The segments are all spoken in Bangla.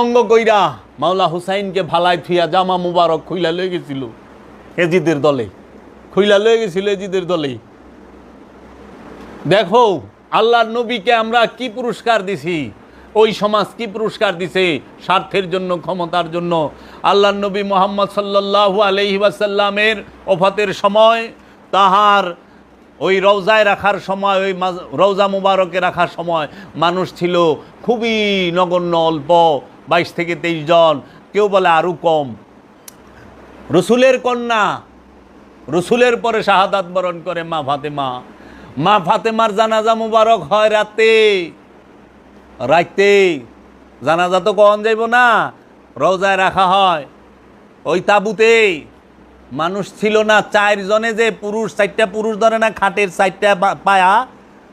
অঙ্গ কইরা মাওলা হুসাইনকে ভালাই থুইয়া জামা মুবারক খুইলা লয়ে গেছিল এজিদের দলে। খুইলা লয়ে গেছিল এজিদের দলে। দেখো, আল্লাহর নবীকে আমরা কি পুরস্কার দিছি? ওই সমাজ কি পুরস্কার দিছে? স্বার্থের জন্য, ক্ষমতার জন্য। আল্লাহর নবী মোহাম্মদ সাল্লাল্লাহু আলহি ওয়াসাল্লামের ওফাতের সময় তাহার ওই রওজায় রাখার সময়, ওই রওজা মুবারকে রাখার সময় মানুষ ছিল খুবই নগণ্য, অল্প। বাইশ থেকে তেইশ জন, কেউ বলে আরও কম। রসুলের কন্যা, রসুলের পরে শাহাদাত বরণ করে মা ফাতেমা। মা ফাতেমার জানাজা মুবারক হয় রাতে। রাইতে। জানাজা তো কখন যাইব না? রোজায় রাখা হয়। ওই তাবুতে। মানুষ ছিল না চারজনে যে পুরুষ, চারটা পুরুষ ধরে না, খাটের চারটা পায়া,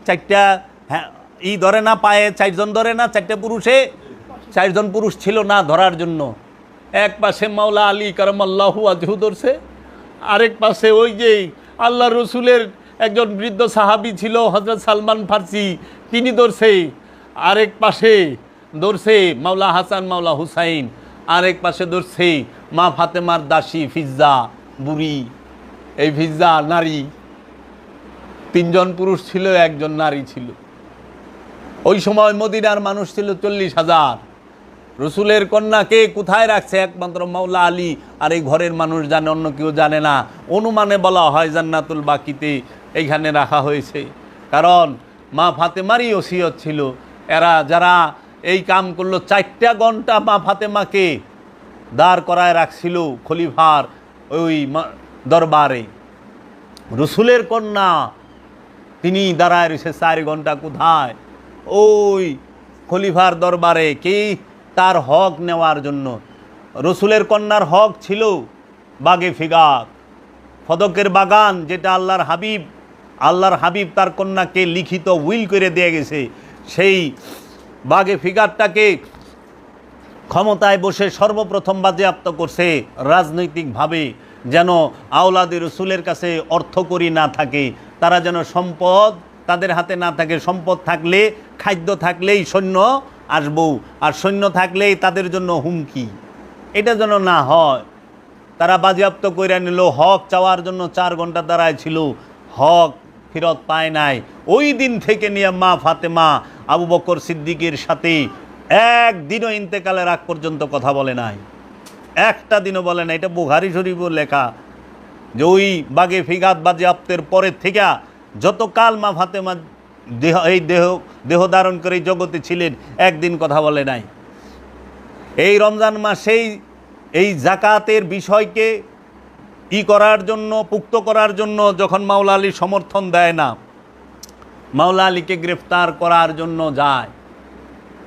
চারটা হ্যাঁ ই ধরে না, পায়ে চারজন ধরে না, চারটা পুরুষে চারজন পুরুষ ছিল না ধরার জন্য। এক পাশে মাওলা আলী কারমাল্লাহু আজহু ধরছে, আরেক পাশে ওই যে আল্লাহ রসুলের একজন বৃদ্ধ সাহাবি ছিল হজরত সালমান ফার্সি, তিনি ধরছে। আরেক পাশে ধরছে মাওলা হাসান, মাওলা হুসাইন, আরেক পাশে ধরছে মা ফাতেমার দাসী, ফিজ্জা, বুড়ি, এই ফিজ্জা নারী। তিনজন পুরুষ ছিল, একজন নারী ছিল। ওই সময় মদিনার মানুষ ছিল চল্লিশ হাজার। রসুলের কন্যাকে কোথায় রাখছে? একমাত্র মাওলা আলী। আর এই ঘরের মানুষ জানে, অন্য কেউ জানে না। অনুমানে বলা হয় জান্নাতুল বাকিতে এইখানে রাখা হয়েছে। কারণ মা ফাতেমারই ওসিয়ত ছিল। এরা যারা এই কাম করল, চারটা ঘণ্টা মা ফাতেমাকে দাঁড় করায় রাখছিল খলিফার ওই দরবারে। রসুলের কন্যা, তিনি দাঁড়ায় রয়েছে চার ঘণ্টা কোথায়? ওই খলিফার দরবারে। কি তার হক নেওয়ার জন্য। রসুলের কন্যার হক ছিল বাগে ফিগাত। ফদকের বাগান যেটা আল্লাহর হাবিব আল্লাহর হাবিব তার কন্যাকে লিখিত উইল করে দিয়ে গেছে, সেই বাগে ফিগারটাকে ক্ষমতায় বসে সর্বপ্রথম বাজেয়াপ্ত করছে রাজনৈতিকভাবে, যেন আওলাদি রসুলের কাছে অর্থকরী না থাকে। তারা যেন সম্পদ তাদের হাতে না থাকে, সম্পদ থাকলে, খাদ্য থাকলেই সৈন্য আসব, আর সৈন্য থাকলেই তাদের জন্য হুমকি। এটা যেন না হয়। তারা বাজেয়াপ্ত করে নিল, হক চাওয়ার জন্য চার ঘণ্টা দাঁড়ায় ছিল, হক ফেরত পায় নাই। ওই দিন থেকে নিয়ে মা ফাতেমা, আবু বকর সিদ্দিকের সাথে একদিনও ইন্তেকালের আগ পর্যন্ত কথা বলে নাই। একটা দিনও বলে না এটা বুহারি শরীফও লেখা যে ওই বাগে ফিগাত বাজেয়াপ্তের পরের থেকে যতকাল মা ফাতেমা দেহ, এই দেহ দেহ ধারণ করে জগতে ছিলেন, একদিন কথা বলে নাই। এই রমজান মাসেই এই জাকাতের বিষয়কে ই করার জন্য, পুক্ত করার জন্য যখন মাওলা আলী সমর্থন দেয় না, মাওলা আলীকে গ্রেফতার করার জন্য যায়।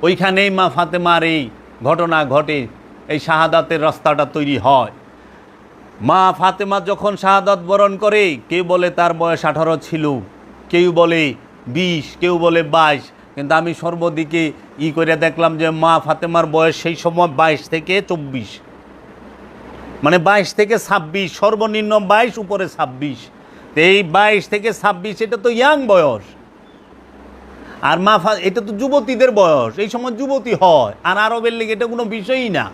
ওইখানেই মা ফাতেমার এই ঘটনা ঘটে, এই শাহাদাতের রাস্তাটা তৈরি হয়। মা ফাতেমা যখন শাহাদাত বরণ করে কেউ বলে তার বয়স আঠারো ছিল? কেউ বলে বিশ, কেউ বলে বাইশ। কিন্তু আমি সর্বদিকে ই করে দেখলাম যে মা ফাতেমার বয়স সেই সময় বাইশ থেকে চব্বিশ। মানে বাইশ থেকে ছাব্বিশ, সর্বনিম্ন বাইশ, উপরে ছাব্বিশ। তো এই বাইশ থেকে ছাব্বিশ, এটা তো ইয়াং বয়স। আর মা ফা- এটা তো যুবতীদের বয়স। এই সময় যুবতী হয়। আর আরবের লেগে এটা কোনো বিষয়ই না।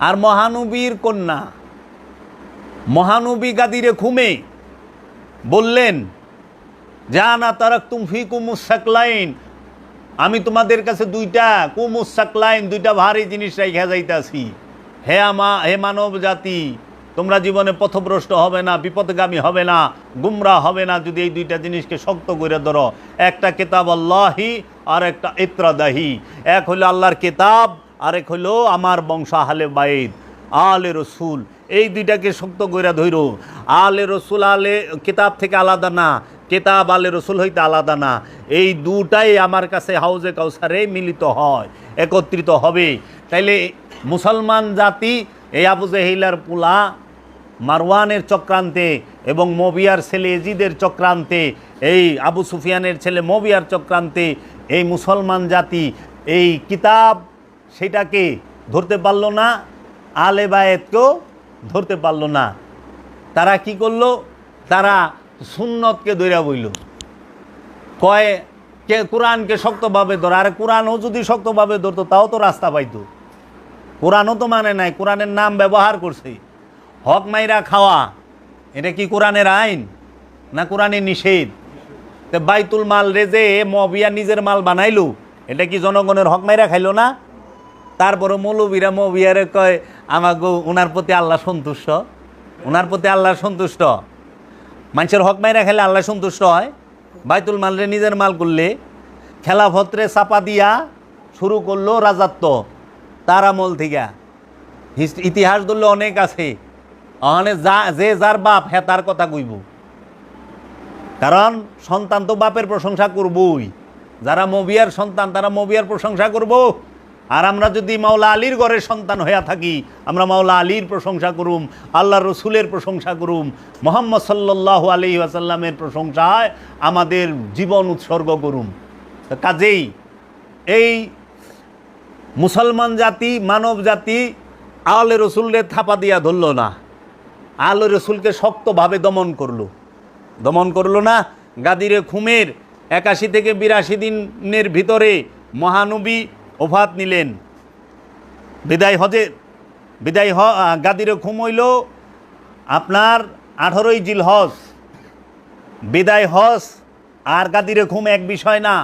আর মহানবীর কন্যা, মহানবী গাদিরে খুমে বললেন জানা তারাক তুম ফি কুমুসাকলাইন আমি তোমাদের কাছে দুইটা কুমুসাকলাইন দুইটা ভারী জিনিস রেখে যাইতাছি। হে আমা, হে মানব জাতি তোমরা জীবনে পথভ্রষ্ট হবে না, বিপদগামী হবে না, গুমরা হবে না যদি এই দুইটা জিনিসকে শক্ত করে ধরো। একটা কেতাব আল্লাহি আর একটা ইত্রাদাহি। এক হলো আল্লাহর কেতাব, আরেক হলো আমার বংশ আহলে বাইদ আলে রসুল। এই দুইটাকে শক্ত করে ধরো আলে রসুল, আলে কেতাব থেকে আলাদা না। কেতাব আলে রসুল হইতে আলাদা না। এই দুটাই আমার কাছে হাউজে কাউসারে মিলিত হয়, একত্রিত হবে। তাইলে মুসলমান জাতি, এই আবু জেহিলার পুলা, মারওয়ানের চক্রান্তে এবং মবিয়ার ছেলে এজিদের চক্রান্তে, এই আবু সুফিয়ানের ছেলে মবিয়ার চক্রান্তে এই মুসলমান জাতি এই কিতাব সেটাকে ধরতে পারল না, আলে বায়েতকেও ধরতে পারল না। তারা কি করল? তারা সুন্নতকে দৈরা বইল। কয়, কে কোরআনকে শক্তভাবে ধরে। আর কোরআনও যদি শক্তভাবে ধরতো, তাও তো রাস্তা পাইতো। কোরআনও তো মানে নাই, কোরআনের নাম ব্যবহার করছে। হক মাইরা খাওয়া, এটা কি কোরআনের আইন না কোরআনের নিষেধ? তো বাইতুল মাল রে যে মবিয়া নিজের মাল বানাইলো, এটা কি জনগণের হক মাইরা খাইলো না? তারপরে মৌলবীরা মবিয়ারে কয় আমাকে ওনার প্রতি আল্লাহ সন্তুষ্ট। ওনার প্রতি আল্লাহ সন্তুষ্ট। মানুষের হক মাইরা খেলে আল্লাহ সন্তুষ্ট হয়। বাইতুল মাল রে নিজের মাল করলে খেলাফত্রে চাপা দিয়া শুরু করল রাজাত্ব, তার আমল থেকে। ইতিহাস ধরলে অনেক আছে। অনে যা যে যার বাপ হ্যাঁ তার কথা কইব। কারণ সন্তান তো বাপের প্রশংসা করবই। যারা মবিয়ার সন্তান, তারা মবিয়ার প্রশংসা করব। আর আমরা যদি মাওলা আলীর ঘরের সন্তান হইয়া থাকি, আমরা মাওলা আলীর প্রশংসা করুম আল্লাহ রসুলের প্রশংসা করুম, মোহাম্মদ সাল্লাহ আলি আসাল্লামের প্রশংসায় আমাদের জীবন উৎসর্গ করুম। কাজেই এই মুসলমান জাতি, মানব জাতি আলে রসুলের থাপা দিয়া ধরল না। আলে রসুলকে শক্তভাবে দমন করল। দমন করল না, গাদিরে খুমের একাশি থেকে বিরাশি দিনের ভিতরে মহানবী ওফাত নিলেন। বিদায় হজে, বিদায় হ গাদিরে খুম হইল। আপনার আঠারোই জিল হজ বিদায় হজ আর গাদিরে খুম এক বিষয় না।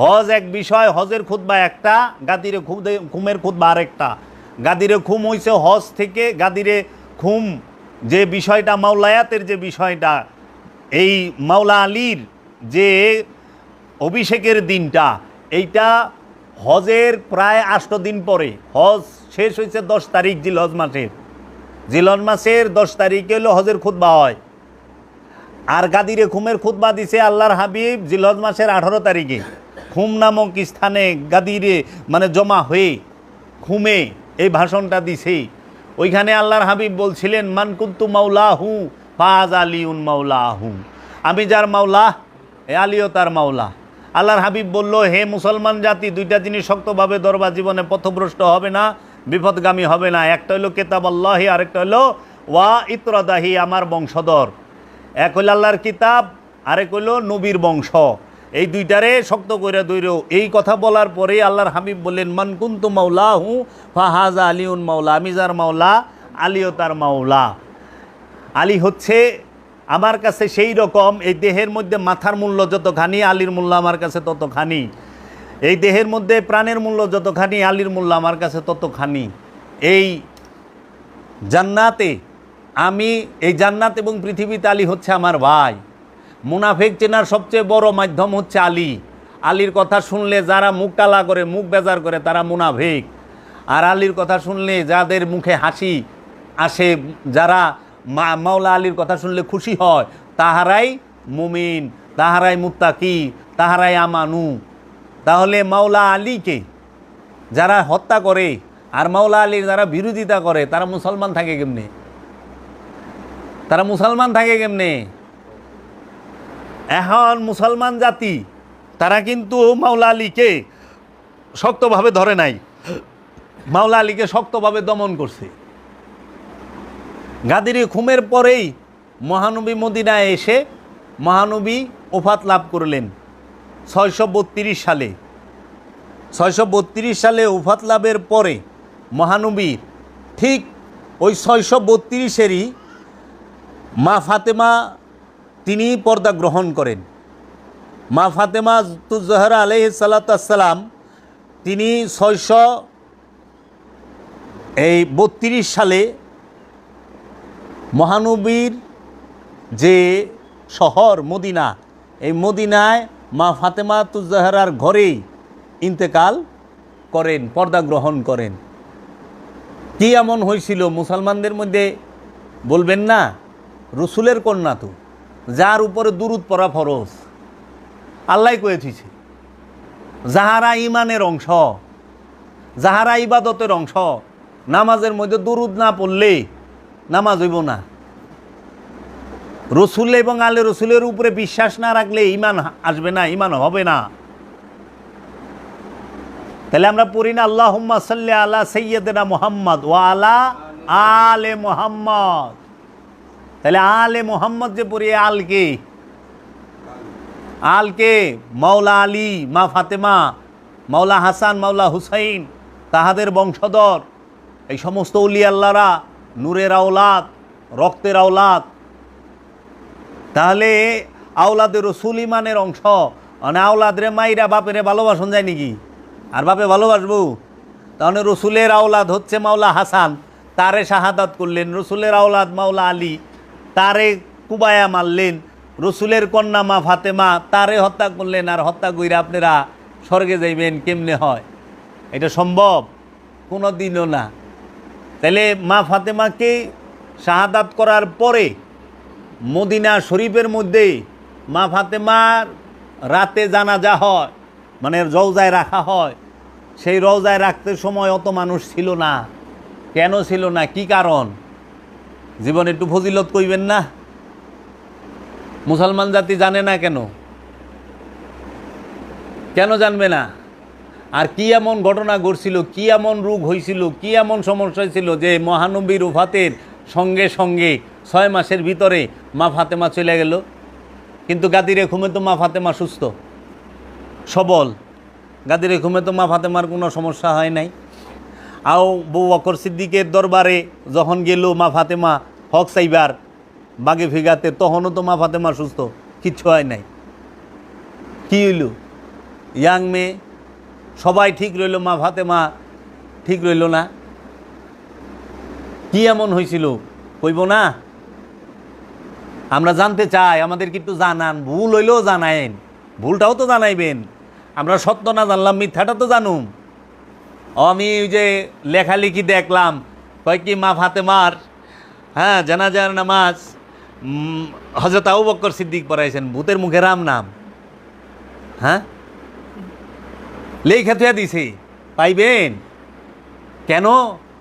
হজ এক বিষয়, হজের খুতবা একটা, গাদিরে খুদে খুমের খুতবা আরেকটা। গাদিরে খুম হইছে হজ থেকে, গাদিরে খুম যে বিষয়টা, মাওলায়াতের যে বিষয়টা, এই মাওলা আলীর যে অভিষেকের দিনটা, এইটা হজের প্রায় আষ্ট দিন পরে, হজ শেষ হয়েছে দশ তারিখ জিলহজ মাসের। জিলহজ মাসের দশ তারিখে হলো হজের খুতবা হয়। আর গাদিরে খুমের খুতবা দিছে আল্লাহর হাবিব জিলহজ মাসের আঠারো তারিখে। খুম নামক স্থানে গাদিরে মানে জমা হয়ে খুমে এই ভাষণটা দিছে। ওইখানে আল্লাহর হাবিব বলছিলেন মানকুন্তু মাওলা হু ফাজ আলিউন মাওলা হু আমি যার মাওলা এ আলিও তার মাওলা আল্লাহর হাবিব বলল, হে মুসলমান জাতি, দুইটা জিনিস শক্তভাবে দরবার জীবনে পথভ্রষ্ট হবে না বিপদগামী হবে না। একটা হলো কেতাব আল্লাহি, আরেকটা হলো ওয়া ইতরাদাহি, আমার বংশধর। এক হইল আল্লাহর কিতাব, আরেক হইল নবীর বংশ। এই দুইটারে শক্ত করে দৈর এই কথা বলার পরে আল্লাহর হাবিব বললেন মানকুন্তু মাওলা হু ফাহাজা আলিউন মাওলা আমি যার মাওলা, আলিও তার মাওলা। আলী হচ্ছে আমার কাছে সেই রকম, এই দেহের মধ্যে মাথার মূল্য যতখানি, আলীর মূল্য আমার কাছে ততখানি। এই দেহের মধ্যে প্রাণের মূল্য যতখানি, আলীর মূল্য আমার কাছে ততখানি। এই জান্নাতে আমি, এই জান্নাত এবং পৃথিবীতে আলী হচ্ছে আমার ভাই। মুনাফেক চেনার সবচেয়ে বড় মাধ্যম হচ্ছে আলী। আলীর কথা শুনলে যারা মুখ কালা করে, মুখ বেজার করে, তারা মুনাফেক। আর আলীর কথা শুনলে যাদের মুখে হাসি আসে, যারা মা মাওলা আলীর কথা শুনলে খুশি হয়। তাহারাই মুমিন, তাহারাই মুত্তাকি, তাহারাই আমানু। তাহলে মাওলা আলীকে যারা হত্যা করে আর মাওলা আলীর যারা বিরোধিতা করে, তারা মুসলমান থাকে কেমনে? তারা মুসলমান থাকে কেমনে? এখন মুসলমান জাতি, তারা কিন্তু মাওলা আলীকে শক্তভাবে ধরে নাই। মাওলা আলীকে শক্তভাবে দমন করছে। গাদিরি খুমের পরেই মহানবী মদিনায় এসে মহানবী ওফাত লাভ করলেন। ছয়শো বত্রিশ সালে। ছয়শো বত্রিশ সালে উফাত লাভের পরে মহানবীর ঠিক ওই ছয়শো বত্রিশেরই মা ফাতেমা তিনি পর্দা গ্রহণ করেন। মা ফাতেমা তুজহরা আলহ সালাতাম তিনি ছয়শো এই বত্রিশ সালে মহানবীর যে শহর মদিনা, এই মদিনায় মা ফাতেমা তুজাহারার ঘরেই ইন্তেকাল করেন, পর্দা গ্রহণ করেন। কি এমন হয়েছিল মুসলমানদের মধ্যে বলবেন না, রসুলের কন্যা তো, যার উপরে দুরুদ পড়া ফরজ। আল্লাহ কয়েছিছে যাহারা ইমানের অংশ, যাহারা ইবাদতের অংশ, নামাজের মধ্যে দুরুদ না পড়লে নামাজ হইব না। রসুল এবং আলে রসুলের উপরে বিশ্বাস না রাখলে ইমান আসবে না ইমান হবে না। তাহলে আমরা পড়ি না আল্লাহ সাল্লি আলা সৈয়দনা মোহাম্মদ ও আলা আলে মোহাম্মদ। তাহলে আলে মোহাম্মদ যে পড়ি আলকে আলকে মাওলা আলী, মা ফাতেমা, মাওলা হাসান, মাওলা হুসাইন, তাহাদের বংশধর, এই সমস্ত উলি আল্লাহরা। নূরের আওলাদ, রক্তের আওলাদ। তাহলে আওলাদের রসুল ইমানের অংশ। মানে আওলাদরে মাইরা বাপেরে ভালোবাসন যায় নাকি? আর বাপে ভালোবাসবো? তাহলে রসুলের আওলাদ হচ্ছে মাওলা হাসান। তারে শাহাদাত করলেন। রসুলের আওলাদ মাওলা আলী। তারে কুবায়া মারলেন। রসুলের কন্যা মা ফাতেমা, তারে হত্যা করলেন। আর হত্যা কইরা আপনারা স্বর্গে যাইবেন, কেমনে হয়? এটা সম্ভব? কোনো দিনও না। তাহলে মা ফাতেমাকে শাহাদাত করার পরে মদিনা শরীফের মধ্যে মা ফাতেমার রাতে জানাজা হয় মানে রওজায় রাখা হয়। সেই রওজায় রাখতে সময় অত মানুষ ছিল না। কেন ছিল না? কি কারণ? জীবনে একটু ফজিলত কইবেন না? মুসলমান জাতি জানে না কেন? কেন জানবে না? আর কি এমন ঘটনা ঘটছিল, কি এমন রোগ হয়েছিল কি এমন সমস্যা ছিল যে মহানবীর উফাতের সঙ্গে সঙ্গে ছয় মাসের ভিতরে মা ফাতেমা চলে গেল। কিন্তু গাদিরে ঘুমে তো মা ফাতেমা সুস্থ, সবল। গাদিরে ঘুমে তো মা ফাতেমার কোনো সমস্যা হয় নাই। আও বউ বকর সিদ্দিকের দরবারে যখন গেল মা ফাতেমা হক সাইবার বাগে ফিগাতে, তখনও তো মা ফাতেমা সুস্থ, কিচ্ছু হয় নাই। কি হইল? ইয়াং মেয়ে সবাই ঠিক রইল, মা ফাতেমা ঠিক রইল না। কি এমন হয়েছিল কইব না। আমরা জানতে চাই, আমাদের কিন্তু জানান, ভুল হইলেও জানায়েন ভুলটাও তো জানাইবেন। আমরা সত্য না জানলাম, মিথ্যাটা তো জানুম। আমি ওই যে লেখালেখি দেখলাম, কয় কি মা ফাতেমার হ্যাঁ জানাজার নামাজ। হজরত আবু বক্কর সিদ্দিক পড়াইছেন, ভূতের মুখে রাম নাম। হ্যাঁ? লেখা থুয়া দিছে। পাইবেন? কেন?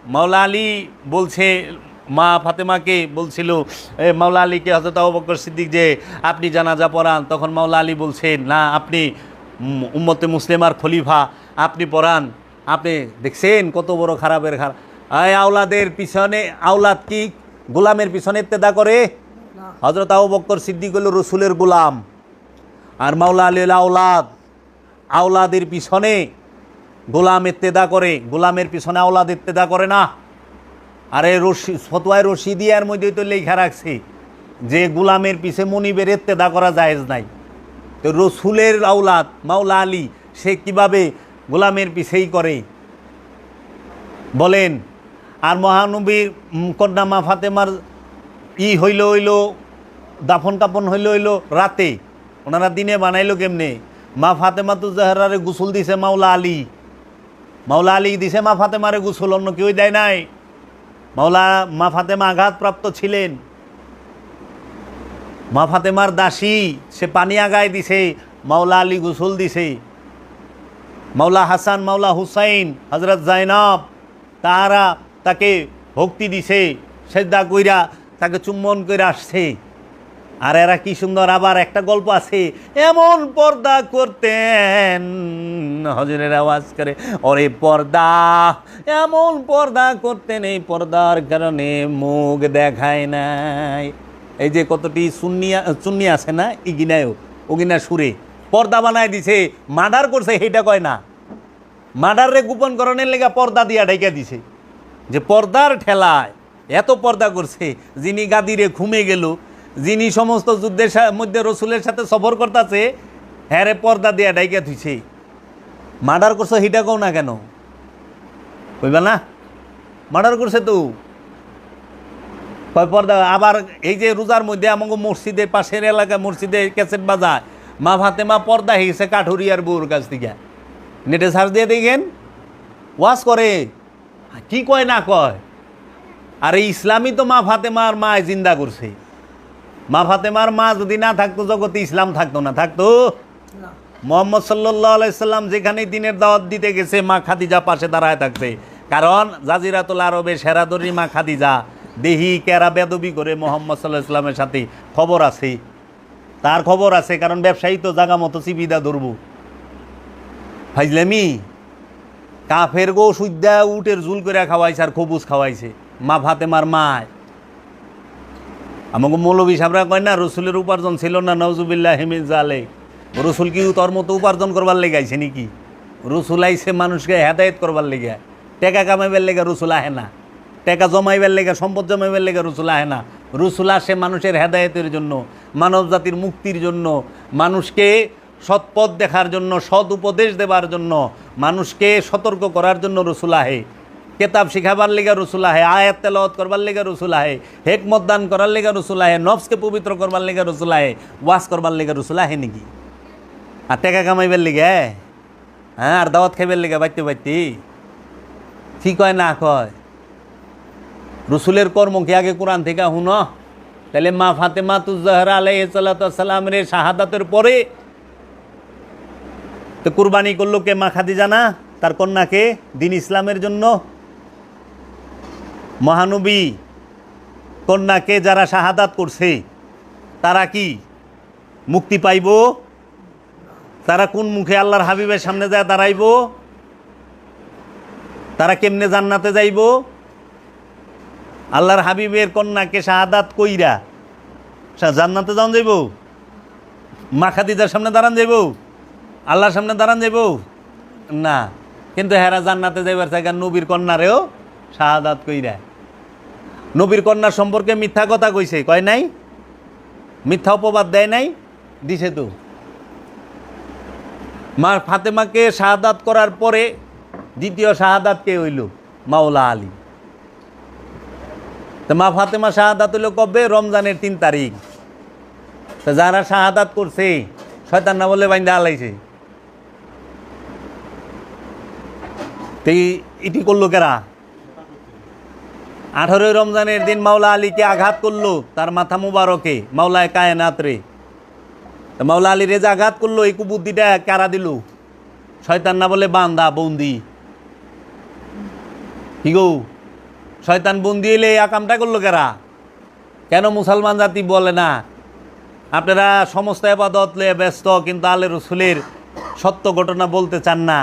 মাওলা আলী বলছে মা ফাতেমাকে বলছিল এ মাওলা আলীকে হজরত আবু বকর সিদ্দিক যে আপনি জানাজা পড়ান তখন মাওলা আলী বলছেন না আপনি উম, উম্মতে মুসলিমার খলিফা আপনি পড়ান। আপনি দেখছেন কত বড় খারাপের খারাপ আয় আওলাদের পিছনে আওলাদ কি গোলামের পিছনে ইত্তেদা করে? হজরত আবু বক্কর সিদ্দিক হল রসুলের গোলাম। আর মাওলা আলী আওলাদ। আওলাদের পিছনে গোলাম ইত্তেদা করে, গোলামের পিছনে আওলাদ ইত্তেদা করে না। আরে রশি, ফতোয়ায় রশিদিয়ার মধ্যে তো লেখা রাখছে যে গোলামের পিছে মনিবের ইত্তেদা করা জায়েজ নাই। তো রসুলের আওলাদ মাওলা আলী, সে কীভাবে গোলামের পিছেই করে? বলেন, আর মহানবীর কন্যা মা ফাতেমার ই হইল হইল দাফন কাপন হইল হইল রাতে। ওনারা দিনে বানাইলো কেমনে? মা ফাতেমা তো জাহরারে গুসল দিছে মাওলা আলী। মাওলা আলী দিছে মা ফাতেমারে গুসল, অন্য কেউ দেয় নাই। মাওলা, মা ফাতেমা আঘাতপ্রাপ্ত ছিলেন। মা ফাতেমার দাসী, সে পানি আগায় দিছে, মাওলা আলী গুসল দিছে। মাওলা হাসান, মাওলা হুসাইন হজরত জাইনাব তারা তাকে ভক্তি দিছে সেদ্ধা কইরা তাকে চুম্বন করে আসছে। আর এরা কি সুন্দর, আবার একটা গল্প আছে। এমন পর্দা করতেন। হজরের আওয়াজ করে, ওরে পর্দা, এমন পর্দা করতেন, এই পর্দার কারণে মুখ দেখায় নাই। এই যে কতটি সুন্নিয়া চুন্নি আছে না, ইগিনায়ও, ওগিনা সুরে, পর্দা বানায় দিছে, মার্ডার করছে সেইটা কয় না। মার্ডারে গোপন করণের লেগে পর্দা দিয়া ঢাইকা দিছে। যে পর্দার ঠেলায় এত পর্দা করছে, যিনি গাদিরে ঘুমে গেল যিনি সমস্ত যুদ্ধের মধ্যে রসুলের সাথে সফর করতেছে, হ্যারে পর্দা দিয়া ডাইকা থুইছে। মার্ডার করছ হিটা কও না কেন? কইবা না? মার্ডার করছে তো। পর্দা, আবার এই যে রোজার মধ্যে আমাকে মসজিদে, পাশের এলাকায় মসজিদে ক্যাসেট বাজায় মা ফাতেমা পর্দা হয়ে গেছে কাঠুরিয়ার বউর কাছ থেকে। নেটে সার্চ দিয়ে দেখেন। ওয়াশ করে। কি কয় না কয়? আর এই ইসলামই তো মা ফাতেমার মা জিন্দা করছে। মা ফাতেমার মা যদি না থাকতো জগতে ইসলাম থাকতো না। থাকতো? মোহাম্মদ সাল্লাহ আলাইসাল্লাম যেখানে দিনের দাওয়াত দিতে গেছে মা খাদিজা পাশে দাঁড়ায় থাকছে। কারণ জাজিরাতুল আরবে সেরাদরি মা খাদিজা। দেহি কেরা বেদবি করে মোহাম্মদ সাল্লাহ ইসলামের সাথে খবর আছে। তার খবর আছে কারণ ব্যবসায়ী তো জাগা মতো চিবিদা ধরবো। ফাইজলামি? কাফের গো সুদ্যা উটের জুল করে খাওয়াইছে আর খবুজ খাওয়াইছে। মা ফাতেমার মায়। আমাকে মৌলবী সাহেবরা কয়, না, রসুলের উপার্জন ছিল না নজুবিল্লাহ হেমিন জালে রসুল কি তোর মতো উপার্জন করবার লেগে আইছে নাকি? রসুল আইছে মানুষকে হেদায়ত করবার লেগে। টেকা কামাইবার লেগে রসুল আহে না। টেকা জমাইবার লেগে, সম্পদ জমাইবার লেগে রসুল আহে না। রসুল আসে মানুষের হেদায়েতের জন্য, মানব জাতির মুক্তির জন্য, মানুষকে সৎপথ দেখার জন্য, সৎ উপদেশ দেবার জন্য, মানুষকে সতর্ক করার জন্য রসুল আহে। কেতাব শিখাবার লেগে রসুল আহে, আয়াত তেলাওয়াত করবার লেগে রসুল আহে, হেকমত দান করার লেগে রসুল আহে, নফসকে পবিত্র করবার লেগে রসুল আহে ওয়াশ করবার লেগে রসুল আহে নাকি? আর টেকা কামাইবার লেগে হ্যাঁ? আর দাওয়াত খাইবার লেগে বাইতে বাইতে কি কয়, না কয়? রসুলের কর্ম কি আগে কোরআন থেকে হুন? তাহলে মা ফাতেমা তুজহরা আলাই সালামের শাহাদাতের পরে তো কুরবানি করল কে মা খাদিজা না? তার কন্যাকে দিন ইসলামের জন্য মহানবী কন্যাকে যারা শাহাদাত করছে, তারা কি মুক্তি পাইব? তারা কোন মুখে আল্লাহর হাবিবের সামনে যায় দাঁড়াইব? তারা কেমনে জান্নাতে যাইব? আল্লাহর হাবিবের কন্যাকে শাহাদাত কইরা জান্নাতে যান যাইব? মা খাদিজার সামনে দাঁড়ান যাইব? আল্লাহর সামনে দাঁড়ান যাইব? না। কিন্তু হেরা জান্নাতে যাইবার জায়গা নবীর কন্যারেও শাহাদাত কইরা। নবীর কন্যার সম্পর্কে মিথ্যা কথা কইছে, কয় নাই? মিথ্যা অপবাদ দেয় নাই? দিছে তো। মা ফাতেমাকে শাহাদাত করার পরে দ্বিতীয় শাহাদাত কে হইল? মাওলা আলী। তো মা ফাতেমা শাহাদাত হইল কবে? রমজানের তিন তারিখ। তো যারা শাহাদাত করছে, শয়তান না বলে বাইন্দা আলাইছে। তো এটি করল কেরা? আঠারোই রমজানের দিন মাওলা আলীকে আঘাত করল, তার মাথা মুবারকে, মাওলায় কায়নাত রে। মাওলা আলী রেজা আঘাত করল, এই কুবুদ্দিটা কারা দিল? শয়তান না বলে বান্দা, বন্দি। কি গো? শয়তান বন্দি এলে এই আকামটা করল কেরা? কেন মুসলমান জাতি বলে না? আপনারা সমস্ত আবাদত লে ব্যস্ত, কিন্তু আলে রসুলের সত্য ঘটনা বলতে চান না।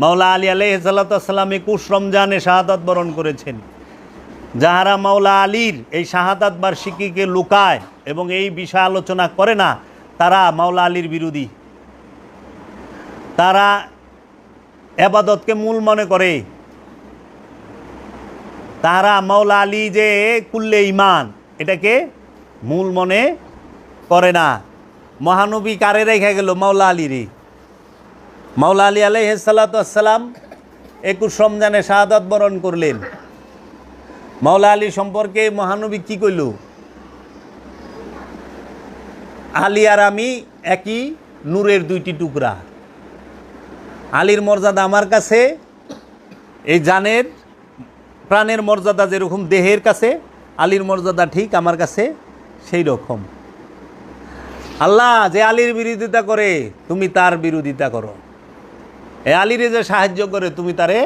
মাওলা আলী আলহ সাল্লাম একুশ রমজানে শাহাদাত বরণ করেছেন। যাহারা মাওলা আলীর এই শাহাদাত বার্ষিকীকে লুকায় এবং এই বিষয় আলোচনা করে না, তারা মাওলা আলীর বিরোধী। তারা এবাদতকে মূল মনে করে। তারা মাওলা আলী যে কুল্লে ইমান এটাকে মূল মনে করে না। মহানবী কারে রেখে গেল মাওলা আলী রে মাওলা আলী আলহালাতাম একুশ রমজানে শাহাদাত বরণ করলেন। মাওলা আলী সম্পর্কে মহানবী কি কইল? আলী আর আমি একই নূরের দুইটি টুকরা। আলীর মর্যাদা আমার কাছে, এই জানের প্রাণের মর্যাদা যেরকম দেহের কাছে, আলীর মর্যাদা ঠিক আমার কাছে সেই রকম আল্লাহ যে আলীর বিরোধিতা করে, তুমি তার বিরোধিতা করো। এ আলীরে যে সাহায্য করে, তুমি তারে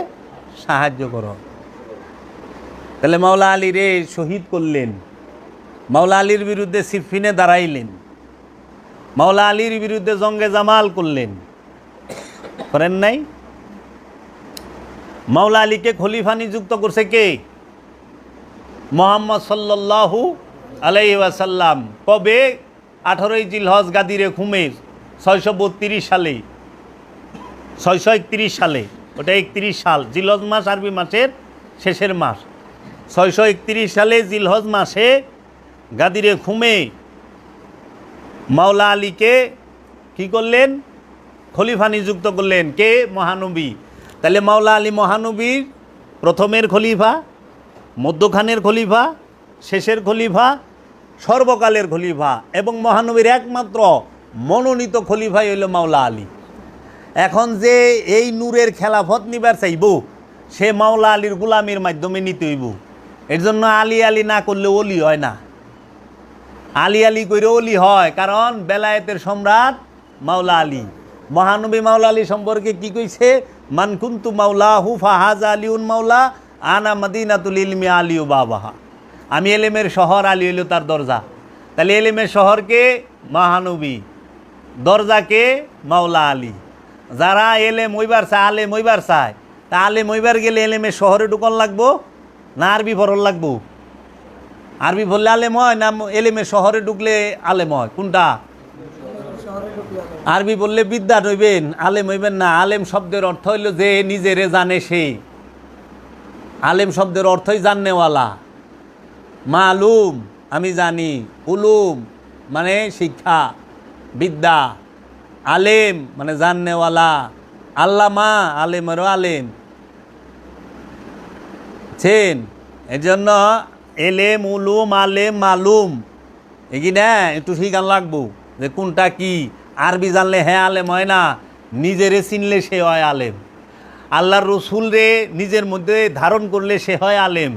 সাহায্য করো। তাহলে মাওলা আলী রে শহীদ করলেন। মাওলা আলীর বিরুদ্ধে সিফিনে দাঁড়াইলেন। মাওলা আলীর বিরুদ্ধে জঙ্গে জামাল করলেন। করেন নাই? মাওলা আলীকে খলিফা নিযুক্ত করছে কে? মোহাম্মদ সাল্লাল্লাহু আলাইসাল্লাম কবে? আঠারোই জিলহজ গাদিরে খুমের ছয়শো বত্রিশ সালে। ছয়শো একত্রিশ সালে, ওটা একত্রিশ সাল, জিলহজ মাস আরবি মাসের শেষের মাস। ছয়শো একত্রিশ সালে জিলহজ মাসে গাদিরে খুমে মাওলা আলীকে কি করলেন? খলিফা নিযুক্ত করলেন। কে? মহানবী। তাহলে মাওলা আলী মহানবীর প্রথমের খলিফা, মধ্যখানের খলিফা, শেষের খলিফা, সর্বকালের খলিফা এবং মহানবীর একমাত্র মনোনীত খলিফাই হইল মাওলা আলী। এখন যে এই নূরের খেলাফত নিবার চাইব, সে মাওলা আলীর গুলামির মাধ্যমে নিতে হইব। এর জন্য আলি আলি না করলে অলি হয় না। আলি আলি করে অলি হয়, কারণ বেলায়েতের সম্রাট মাওলা আলী। মহানবী মাওলা আলী সম্পর্কে কি কইছে? মানকুন্তু মাওলা হু ফাহাজ আলিউন মাওলা, আনা মদিনাতুল ইলমি আলিউ বাবাহা। আমি এলেমের শহর, আলী হইল তার দরজা। তাহলে এলেমের শহরকে মহানবী, দরজাকে মাওলা আলী। যারা এলেম ওইবার চায়, আলেম ওইবার চায়, তা আলেম ওইবার গেলে এলেমের শহরে ঢুকন লাগবো। না আরবি ফরল লাগবো। আরবি বললে আলেম হয় না এলেমে শহরে ঢুকলে আলেম হয়? কোনটা? আরবি বললে বিদ্যা হইবেন আলেম হইবেন না। আলেম শব্দের অর্থ হইল যে নিজেরে জানে সে। আলেম শব্দের অর্থই জাননেওয়ালা। মালুম, আমি জানি। উলুম মানে শিক্ষা। বিদ্যা। আলেম মানে জাননেওয়ালা। আল্লামা, আলেমেরও আলেম। চেন। এর জন্য এলেম উলুম আলেম মালুম। এগি না একটু শিখান লাগবো যে কোনটা কি। আরবি জানলে হ্যাঁ আলেম হয় না। নিজেরে চিনলে সে হয় আলেম। আল্লাহর রসুল রে নিজের মধ্যে ধারণ করলে সে হয় আলেম।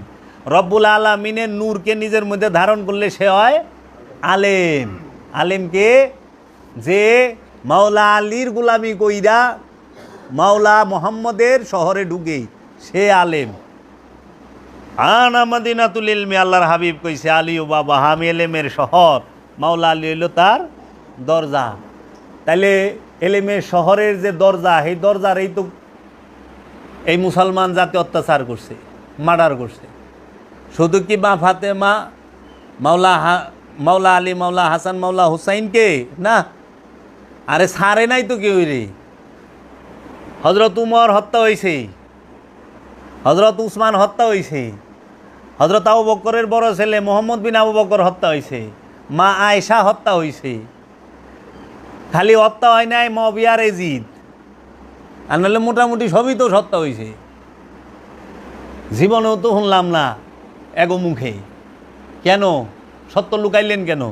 রব্বুল আলমিনের নূরকে নিজের মধ্যে ধারণ করলে সে হয় আলেম। আলেমকে যে মাওলা আলীর গুলামি কইরা মাওলা মোহাম্মদের শহরে ঢুকে সে আলেম। আনা মদিনাতুল ইলমি, আল্লাহর হাবিব কইছে আলী ও বাবা, হামি এলেমের শহর। মাওলা আলী হইল তার দরজা। তাইলে এলেমের শহরের যে দরজা, সেই দরজার এই তো এই মুসলমান জাতি অত্যাচার করছে, মার্ডার করছে। শুধু কি মা ফাতেমা, মাওলা হা, মাওলা আলী, মাওলা হাসান, মাওলা হুসাইনকে? না। আরে সারে নাই তো কেউ রে। হজরত উমর হত্যা হয়েছে হজরত উসমান হত্যা হয়েছে হজরত আবু বকরের বড় ছেলে মোহাম্মদ বিন আবু বকর হত্যা হয়েছে মা আয়েশা হত্যা হয়েছে খালি হত্যা হয় নাই মবিয়ার এজিদ আর নাহলে মোটামুটি সবই তো হত্যা হয়েছে জীবনেও তো শুনলাম না এগো মুখে। কেন? সত্য লুকাইলেন কেন?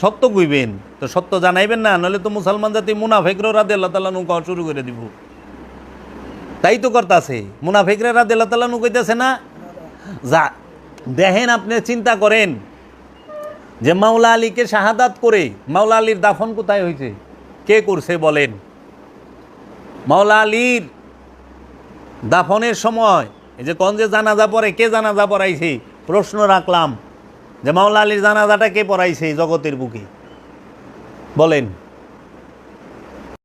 সত্য কইবেন। তো সত্য জানাইবেন না, নাহলে তো মুসলমান জাতি মুনাফেকরও রাদে আল্লাহ তালা নৌকা শুরু করে দিব। তাই তো করতেছে। মুনাফিকরা রাদ আল্লাহ তালা কইতেছে না যা, দেখেন আপনি, চিন্তা করেন যে মাওলা আলীকে শাহাদাত করে, মাওলা আলীর দাফন কোথায় হয়েছে? কে করছে বলেন? মাওলা আলীর দাফনের সময়, এই যে কোন যে জানাজা পড়ে, কে জানাজা পড়াইছে? প্রশ্ন রাখলাম যে মাওলা আলীর জানাজাটা কে পড়াইছে জগতের বুকে? বলেন।